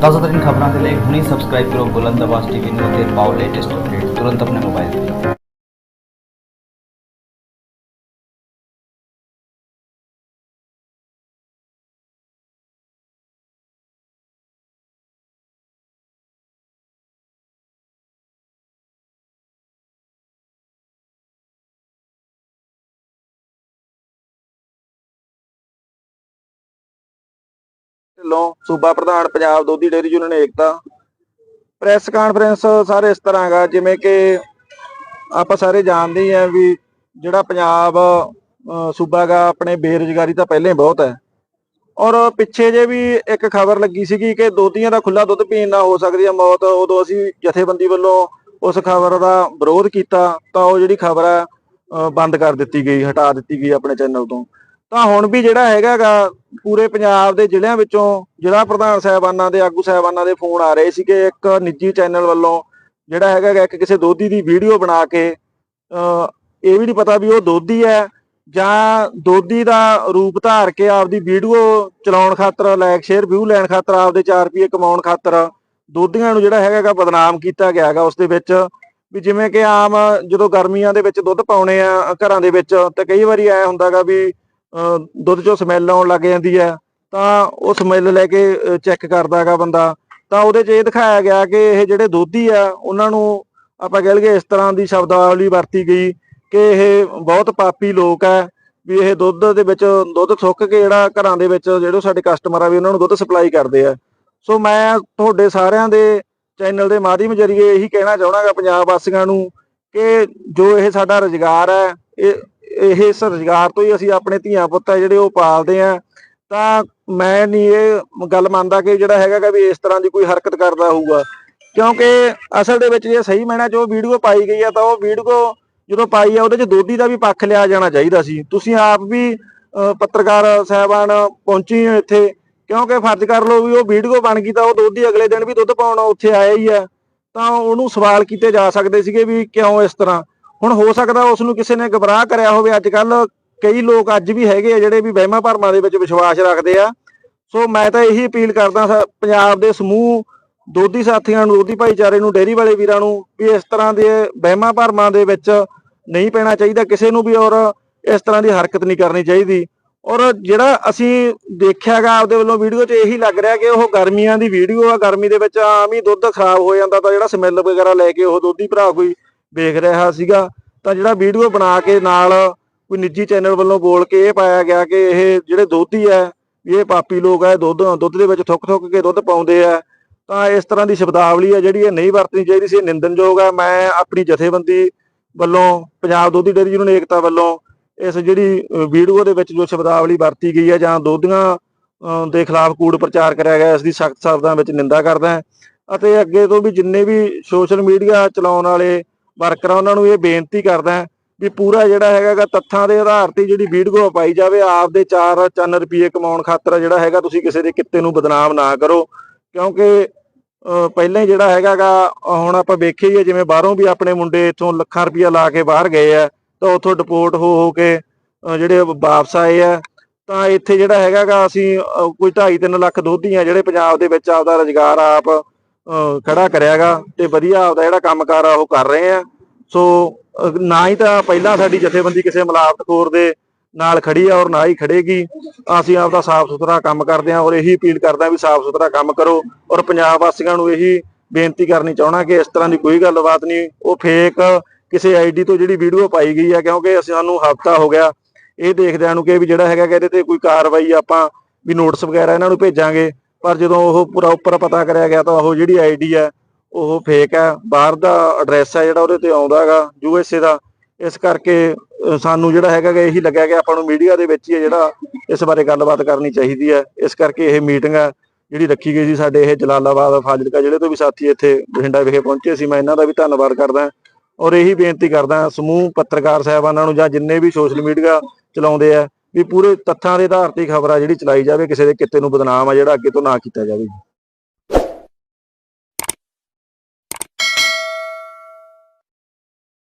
ਤਾਜ਼ਾ ਤਰੀਨ ਖਬਰਾਂ ਦੇ ਲਈ ਹੁਣੇ ਸਬਸਕ੍ਰਾਈਬ ਕਰੋ ਬੁਲੰਦ ਆਵਾਜ਼ ਟੀਵੀ ਨੂੰ ਅਤੇ ਪਾਓ ਲੇਟੈਸਟ ਅਪਡੇਟ ਤੁਰੰਤ ਆਪਣੇ ਮੋਬਾਈਲ ਤੇ। ਢਿੱਲੋਂ ਸੂਬਾ ਪ੍ਰਧਾਨ Punjab ਦੋਧੀ dairy union Ekta press conference ਸਾਰੇ ਇਸ ਤਰ੍ਹਾਂ ਜਿਵੇਂ ਕਿ ਆਪਾਂ ਸਾਰੇ ਜਾਣਦੇ ਆ ਵੀ ਜਿਹੜਾ ਪੰਜਾਬ ਅਹ, ਆਪਣੇ ਬੇਰੁਜ਼ਗਾਰੀ ਤਾਂ ਪਹਿਲਾਂ ਹੀ ਬਹੁਤ ਹੈ। ਔਰ ਪਿੱਛੇ ਜੇ ਵੀ ਇੱਕ ਖਬਰ ਲੱਗੀ ਸੀਗੀ ਕਿ ਦੋਧੀਆਂ ਦਾ ਖੁੱਲਾ ਦੁੱਧ ਪੀਣ ਨਾਲ ਹੋ ਸਕਦੀ ਹੈ ਮੌਤ ਉਦੋਂ ਅਸੀਂ ਜਥੇਬੰਦੀ ਵੱਲੋਂ ਉਸ ਖਬਰ ਦਾ ਵਿਰੋਧ ਕੀਤਾ ਤਾਂ ਉਹ ਜਿਹੜੀ ਖਬਰ ਹੈ ਅਹ, ਬੰਦ ਕਰ ਦਿੱਤੀ ਗਈ ਹਟਾ ਦਿੱਤੀ ਗਈ ਆਪਣੇ ਚੈਨਲ ਤੋਂ। ਤਾਂ ਹੁਣ ਵੀ ਜਿਹੜਾ ਹੈਗਾਗਾ ਪੂਰੇ ਪੰਜਾਬ ਦੇ ਜ਼ਿਲ੍ਹਿਆਂ ਵਿੱਚੋਂ ਜ਼ਿਲ੍ਹਾ ਪ੍ਰਧਾਨ ਸਾਹਿਬਾਨਾਂ ਦੇ ਆਗੂ ਸਾਹਿਬਾਨਾਂ ਦੇ ਫੋਨ ਆ ਰਹੇ ਸੀ ਕਿ ਇੱਕ ਨਿੱਜੀ ਚੈਨਲ ਵੱਲੋਂ ਜਿਹੜਾ ਹੈਗਾ ਗਾ ਇੱਕ ਕਿਸੇ ਦੋਧੀ ਦੀ ਵੀਡੀਓ ਬਣਾ ਕੇ ਅਹ, ਇਹ ਵੀ ਨਹੀਂ ਪਤਾ ਵੀ ਉਹ ਦੋਧੀ ਹੈ ਜਾਂ ਦੋਧੀ ਦਾ ਰੂਪ ਧਾਰ ਕੇ ਆਪਦੀ ਵੀਡੀਓ ਚਲਾਉਣ ਖਾਤਰ ਲਾਇਕ ਸ਼ੇਅਰ ਵਿਊ ਲੈਣ ਖਾਤਰ ਆਪਦੇ 4 ਰੁਪਏ ਕਮਾਉਣ ਖਾਤਰ ਦੋਧੀਆਂ ਨੂੰ ਜਿਹੜਾ ਹੈਗਾ ਗਾ ਬਦਨਾਮ ਕੀਤਾ ਗਿਆ ਹੈਗਾ ਉਸ ਦੇ ਵਿੱਚ ਵੀ ਜਿਵੇਂ ਕਿ ਆਮ ਜਦੋਂ ਗਰਮੀਆਂ ਦੇ ਵਿੱਚ ਦੁੱਧ ਪਾਉਣੇ ਆ ਘਰਾਂ ਦੇ ਵਿੱਚ ਤੇ ਕਈ ਵਾਰੀ ਐ ਹੁੰਦਾਗਾ ਵੀ ਦੁੱਧ ਚੋਂ ਸਮੈਲ ਆਉਣ ਲੱਗ ਜਾਂਦੀ ਹੈ, ਤਾਂ ਉਹ ਸਮੈਲ ਲੈ ਕੇ ਚੈੱਕ ਕਰਦਾ ਕਰਦਾਗਾ ਬੰਦਾ। ਤਾਂ ਉਹਦੇ 'ਚ ਇਹ ਦਿਖਾਇਆ ਗਿਆ ਕਿ ਇਹ ਜਿਹੜੇ ਦੋਧੀ ਆ, ਉਹਨਾਂ ਨੂੰ ਆਪਾਂ ਕਹਿ ਲਈਏ ਇਸ ਤਰ੍ਹਾਂ ਦੀ ਸ਼ਬਦਾਵਲੀ ਵਰਤੀ ਗਈ ਕਿ ਇਹ ਬਹੁਤ ਪਾਪੀ ਲੋਕ ਹੈ, ਵੀ ਇਹ ਦੁੱਧ ਦੇ ਵਿੱਚ, ਦੁੱਧ ਥੁੱਕ ਕੇ ਜਿਹੜਾ ਘਰਾਂ ਦੇ ਵਿੱਚ ਜਿਹੜੇ ਸਾਡੇ ਕਸਟਮਰ ਆ ਵੀ ਉਹਨਾਂ ਨੂੰ ਦੁੱਧ ਸਪਲਾਈ ਕਰਦੇ ਆ। ਸੋ ਮੈਂ ਤੁਹਾਡੇ ਸਾਰਿਆਂ ਦੇ ਚੈਨਲ ਦੇ ਮਾਧਿਅਮ ਜਰੀਏ ਇਹੀ ਕਹਿਣਾ ਚਾਹਣਾਗਾ ਪੰਜਾਬ ਵਾਸੀਆਂ ਨੂੰ ਕਿ ਜੋ ਇਹ ਸਾਡਾ ਰੁਜ਼ਗਾਰ ਹੈ, ਇਹ ਇਹ ਇਸ ਰੁਜ਼ਗਾਰ ਤੋਂ ਹੀ ਅਸੀਂ ਆਪਣੇ ਧੀਆਂ ਪੁੱਤ ਆ ਜਿਹੜੇ ਉਹ ਪਾਲਦੇ ਆ ਤਾਂ ਮੈਂ ਨਹੀਂ ਇਹ ਗੱਲ ਮੰਨਦਾ ਕਿ ਜਿਹੜਾ ਹੈਗਾ ਵੀ ਇਸ ਤਰ੍ਹਾਂ ਦੀ ਕੋਈ ਹਰਕਤ ਕਰਦਾ ਹੋਊਗਾ। ਕਿਉਂਕਿ ਅਸਲ ਦੇ ਵਿੱਚ ਜੇ ਸਹੀ ਮੈਨਾਂ ਚ ਉਹ ਵੀਡੀਓ ਪਾਈ ਗਈ ਆ ਤਾਂ ਉਹ ਵੀਡੀਓ ਜਦੋਂ ਪਾਈ ਆ ਉਹਦੇ ਚ ਦੋਧੀ ਦਾ ਵੀ ਪੱਖ ਲਿਆ ਜਾਣਾ ਚਾਹੀਦਾ ਸੀ। ਤੁਸੀਂ ਆਪ ਵੀ ਅਹ, ਪੱਤਰਕਾਰ ਸਾਹਿਬਾਨ ਪਹੁੰਚੀ ਹੋ ਇੱਥੇ ਕਿਉਂਕਿ ਫਰਜ਼ ਕਰ ਲਓ ਵੀ ਉਹ ਵੀਡੀਓ ਬਣ ਗਈ ਤਾਂ ਉਹ ਦੋਧੀ ਅਗਲੇ ਦਿਨ ਵੀ ਦੁੱਧ ਪਾਉਣ ਉੱਥੇ ਆਇਆ ਹੀ ਆ। ਤਾਂ ਉਹਨੂੰ ਸਵਾਲ ਕੀਤੇ ਜਾ ਸਕਦੇ ਸੀਗੇ ਵੀ ਕਿਉਂ ਇਸ ਤਰ੍ਹਾਂ? ਹੁਣ ਹੋ ਸਕਦਾ ਉਸ ਨੂੰ ਕਿਸੇ ਨੇ ਗਬਰਾਹ ਕਰਿਆ ਹੋਵੇ। ਅੱਜ ਕੱਲ ਕਈ ਲੋਕ ਅੱਜ ਵੀ ਹੈਗੇ ਆ ਜਿਹੜੇ ਵੀ ਵਹਿਮਾਂ ਭਰਮਾਂ ਦੇ ਵਿੱਚ ਵਿਸ਼ਵਾਸ ਰੱਖਦੇ ਆ। ਸੋ ਮੈਂ ਤਾਂ ਇਹੀ ਅਪੀਲ ਕਰਦਾ ਪੰਜਾਬ ਦੇ ਸਮੂਹ, ਦੋਧੀ ਸਾਥੀਆਂ ਨੂੰ, ਦੋਧੀ ਭਾਈਚਾਰੇ ਨੂੰ, ਡੇਅਰੀ ਵਾਲੇ ਵੀਰਾਂ ਨੂੰ ਵੀ ਇਸ ਤਰ੍ਹਾਂ ਦੇ ਵਹਿਮਾਂ ਭਰਮਾਂ ਦੇ ਵਿੱਚ ਨਹੀਂ ਪੈਣਾ ਚਾਹੀਦਾ। ਕਿਸੇ ਨੂੰ ਵੀ ਔਰ ਇਸ ਤਰ੍ਹਾਂ ਦੀ ਹਰਕਤ ਨਹੀਂ ਕਰਨੀ ਚਾਹੀਦੀ। ਔਰ ਜਿਹੜਾ ਅਸੀਂ ਦੇਖਿਆਗਾ ਆਪਦੇ ਵੱਲੋਂ ਵੀਡੀਓ 'ਚ ਇਹੀ ਲੱਗ ਰਿਹਾ ਕਿ ਉਹ ਗਰਮੀਆਂ ਦੀ ਵੀਡੀਓ ਆ। ਗਰਮੀ ਦੇ ਵਿੱਚ ਆਮ ਹੀ ਦੁੱਧ ਖਰਾਬ ਹੋ ਜਾਂਦਾ ਤਾਂ ਜਿਹੜਾ ਸਮੈਲ ਵਗੈਰਾ ਲੈ ਕੇ ਉਹ ਦੋਧੀ ਭਰਾ ਕੋਈ ਵੇਖ ਰਿਹਾ ਸੀਗਾ ਤਾਂ ਜਿਹੜਾ ਵੀਡੀਓ ਬਣਾ ਕੇ ਨਾਲ ਕੋਈ ਨਿੱਜੀ ਚੈਨਲ ਵੱਲੋਂ ਬੋਲ ਕੇ ਇਹ ਪਾਇਆ ਗਿਆ ਕਿ ਇਹ ਜਿਹੜੇ ਦੋਧੀ ਹੈ ਇਹ ਪਾਪੀ ਲੋਕ ਹੈ ਦੁੱਧ ਦੁੱਧ ਦੇ ਵਿੱਚ ਥੁੱਕ ਥੁੱਕ ਕੇ ਦੁੱਧ ਪਾਉਂਦੇ ਆ ਤਾਂ ਇਸ ਤਰ੍ਹਾਂ ਦੀ ਸ਼ਬਦਾਵਲੀ ਹੈ ਜਿਹੜੀ ਇਹ ਨਹੀਂ ਵਰਤਣੀ ਚਾਹੀਦੀ ਸੀ ਇਹ ਨਿੰਦਨਯੋਗ ਹੈ। ਮੈਂ ਆਪਣੀ ਜਥੇਬੰਦੀ ਵੱਲੋਂ ਪੰਜਾਬ ਦੋਧੀ ਡੇਅਰੀ ਯੂਨੀਅਨ ਏਕਤਾ ਵੱਲੋਂ ਇਸ ਜਿਹੜੀ ਵੀਡੀਓ ਦੇ ਵਿੱਚ ਜੋ ਸ਼ਬਦਾਵਲੀ ਵਰਤੀ ਗਈ ਹੈ ਜਾਂ ਦੋਧੀਆਂ ਅਹ, ਦੇ ਖਿਲਾਫ ਕੂੜ ਪ੍ਰਚਾਰ ਕਰਿਆ ਗਿਆ ਇਸ ਦੀ ਸਖਤ ਸ਼ਬਦਾਂ ਵਿੱਚ ਨਿੰਦਾ ਕਰਦਾ ਅਤੇ ਅੱਗੇ ਤੋਂ ਵੀ ਜਿੰਨੇ ਵੀ ਸੋਸ਼ਲ ਮੀਡੀਆ ਚਲਾਉਣ ਵਾਲੇ ਵਰਕਰਾਂ ਉਹਨਾਂ ਨੂੰ ਇਹ ਬੇਨਤੀ ਕਰਦਾ ਵੀ ਪੂਰਾ ਜਿਹੜਾ ਹੈਗਾ ਤੱਥਾਂ ਦੇ ਆਧਾਰ ਤੇ ਜਿਹੜੀ ਵੀਡੀਓ ਪਾਈ ਜਾਵੇ, ਆਪਦੇ 4 ਚੰਨ ਰੁਪਏ ਕਮਾਉਣ ਖਾਤਰ ਜਿਹੜਾ ਹੈਗਾ ਤੁਸੀਂ ਕਿਸੇ ਦੇ ਕਿੱਤੇ ਨੂੰ ਬਦਨਾਮ ਨਾ ਕਰੋ। ਕਿਉਂਕਿ ਪਹਿਲਾਂ ਜਿਹੜਾ ਹੈਗਾ ਹੁਣ ਆਪਾਂ ਵੇਖਿਆ ਹੀ ਹੈ ਜਿਵੇਂ ਬਾਹਰੋਂ ਵੀ ਆਪਣੇ ਮੁੰਡੇ ਇੱਥੋਂ ਲੱਖਾਂ ਰੁਪਇਆ ਲਾ ਕੇ ਬਾਹਰ ਗਏ ਆ, ਤਾਂ ਉੱਥੋਂ ਡਿਪੋਰਟ ਹੋ ਹੋ ਕੇ ਜਿਹੜੇ ਵਾਪਸ ਆਏ ਆ, ਤਾਂ ਇੱਥੇ ਜਿਹੜਾ ਹੈਗਾ ਗਾ ਅਸੀਂ, ਅਹ, ਕੋਈ 2.5 ਲੱਖ ਦੋਧੀ ਆ ਜਿਹੜੇ ਪੰਜਾਬ ਦੇ ਵਿੱਚ ਆਪਦਾ ਰੁਜ਼ਗਾਰ ਆਪ ਖੜਾ ਕਰਿਆਗਾ ਤੇ ਵਧੀਆ ਆਪਦਾ ਜਿਹੜਾ ਕੰਮਕਾਰ ਆ ਉਹ ਕਰ ਰਹੇ ਆ। ਸੋ ਨਾ ਹੀ ਤਾਂ ਪਹਿਲਾਂ ਸਾਡੀ ਜਥੇਬੰਦੀ ਕਿਸੇ ਮਿਲਾਵਟਖੋਰ ਦੇ ਨਾਲ ਖੜੀ ਆ ਔਰ ਨਾ ਹੀ ਖੜੇਗੀ। ਅਸੀਂ ਆਪਦਾ ਸਾਫ਼ ਸੁਥਰਾ ਕੰਮ ਕਰਦੇ ਆ ਔਰ ਇਹੀ ਅਪੀਲ ਕਰਦਾ ਵੀ ਸਾਫ਼ ਸੁਥਰਾ ਕੰਮ ਕਰੋ ਔਰ ਪੰਜਾਬ ਵਾਸੀਆਂ ਨੂੰ ਇਹੀ ਬੇਨਤੀ ਕਰਨੀ ਚਾਹਣਾ ਕਿ ਇਸ ਤਰ੍ਹਾਂ ਦੀ ਕੋਈ ਗੱਲਬਾਤ ਨਹੀਂ। ਉਹ ਫੇਕ ਕਿਸੇ ਆਈਡੀ ਤੋਂ ਜਿਹੜੀ ਵੀਡੀਓ ਪਾਈ ਗਈ ਆ, ਕਿਉਂਕਿ ਅਸੀਂ ਸਾਨੂੰ ਹਫਤਾ ਹੋ ਗਿਆ। ਇਹ ਦੇਖਦਿਆਂ ਨੂੰ ਕਿ ਵੀ ਜਿਹੜਾ ਹੈਗਾ ਕਿ ਇਹਦੇ ਤੇ ਕੋਈ ਕਾਰਵਾਈ ਆਪਾਂ ਵੀ ਨੋਟਿਸ ਵਗੈਰਾ ਇਹਨਾਂ ਨੂੰ ਭੇਜਾਂਗੇ। ਪਰ ਜਦੋਂ ਉਹ ਪੂਰਾ ਉੱਪਰ ਪਤਾ ਕਰਿਆ ਗਿਆ ਤਾਂ ਉਹ ਜਿਹੜੀ ਆਈਡੀ ਹੈ, ਉਹ ਫੇਕ ਹੈ। ਬਾਹਰ ਦਾ ਐਡਰੈਸ ਹੈ ਜਿਹੜਾ ਉਹਦੇ ਤੇ ਆਉਂਦਾ ਹੈਗਾ ਯੂਐਸਏ ਦਾ। ਇਸ ਕਰਕੇ ਸਾਨੂੰ ਜਿਹੜਾ ਹੈਗਾ ਇਹੀ ਲੱਗਿਆ ਕਿ ਆਪਾਂ ਨੂੰ ਮੀਡੀਆ ਦੇ ਵਿੱਚ ਹੀ ਜਿਹੜਾ ਇਸ ਬਾਰੇ ਗੱਲਬਾਤ ਕਰਨੀ ਚਾਹੀਦੀ ਹੈ। ਇਸ ਕਰਕੇ ਇਹ ਮੀਟਿੰਗ ਹੈ ਜਿਹੜੀ ਰੱਖੀ ਗਈ ਸੀ ਸਾਡੇ ਇਹ ਜਲਾਲਾਬਾਦ, ਫਾਜ਼ਿਲਕਾ ਜਿਹੜੇ ਤੋਂ ਵੀ ਸਾਥੀ ਇੱਥੇ ਬਠਿੰਡਾ ਵਿਖੇ ਪਹੁੰਚੇ ਸੀ। ਮੈਂ ਇਹਨਾਂ ਦਾ ਵੀ ਧੰਨਵਾਦ ਕਰਦਾ ਔਰ ਇਹੀ ਬੇਨਤੀ ਕਰਦਾ ਸਮੂਹ ਪੱਤਰਕਾਰ ਸਾਹਿਬਾਨਾਂ ਨੂੰ ਜਾਂ ਜਿੰਨੇ ਵੀ ਸੋਸ਼ਲ ਮੀਡੀਆ ਚਲਾਉਂਦੇ ਆ ਵੀ ਪੂਰੇ ਤੱਥਾਂ ਦੇ ਆਧਾਰ ਤੇ ਖਬਰ ਆ ਜਿਹੜੀ ਚਲਾਈ ਜਾਵੇ, ਕਿਸੇ ਦੇ ਕਿੱਤੇ ਨੂੰ ਬਦਨਾਮ ਆ ਜਿਹੜਾ ਅੱਗੇ ਤੋਂ ਨਾ ਕੀਤਾ ਜਾਵੇ